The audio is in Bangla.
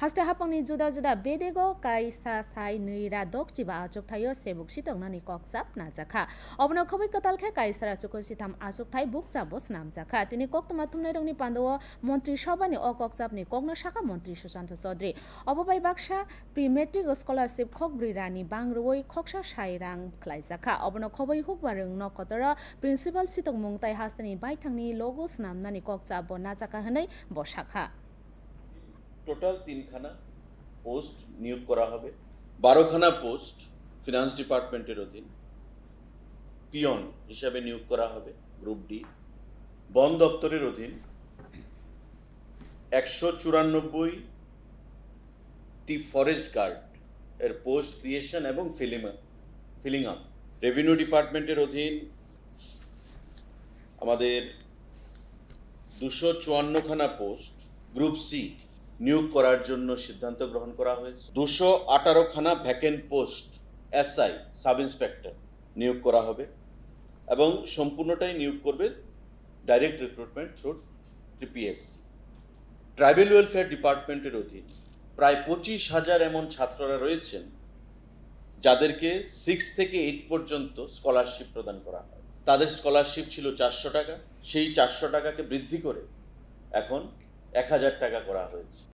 haste hapangni juda juda bedego kaisa sai nira dok jiba achuk thayo sebuk sitong nani kokjap najakha obno khoboi kotal khe kaisara chukul sitam achuk thai buk chabos tini koktoma thumnai rongni pandao মন্ত্রী সভানি ও কক্সাবনি কগ্ন শাখা মন্ত্রী সুশান্ত চৌধুরী অববাই বাক্সা প্রি মেট্রিক স্কলারশিপ খকব্রি রানি বাংরুই খকসা সাইরাং খ্লাইজাখা অবন খবই হুকবা রং নকতর প্রিন্সিপাল সিতক মুংতাই হাস্তানি বাইথাংনি লগোস নামনানি কক্সাব নাজাকা হनै বসাখা টোটাল তিনখানা পোস্ট নিয়োগ করা হবে। বারোখানা পোস্ট ফিনান্স ডিপার্টমেন্টের অধীন। পিয়ন হিসাবে নিয়োগ করা হবে গ্রুপ ডি। বন দপ্তরের অধীন। একশো চুরানব্বই টি ফরেস্ট গার্ড এর পোস্ট ক্রিয়েশন এবং ফিলিং ফিলিং আপ রেভিনিউ ডিপার্টমেন্টের অধীন। আমাদের দুশো চুয়ান্নখানা পোস্ট গ্রুপ সি নিয়োগ করার জন্য সিদ্ধান্ত গ্রহণ করা হয়েছে। দুশো আঠারো খানা vacant post SI sub inspector নিয়োগ করা হবে এবং সম্পূর্ণটাই নিয়োগ করবে direct recruitment through TPSC tribal welfare ডিপার্টমেন্টের অধীন প্রায় পঁচিশ হাজার এমন ছাত্ররা রয়েছেন যাদেরকে সিক্স থেকে এইট পর্যন্ত স্কলারশিপ প্রদান করা হয়। তাদের স্কলারশিপ ছিল চারশো টাকা, সেই চারশো টাকাকে বৃদ্ধি করে এখন এক হাজার টাকা করা হয়েছে।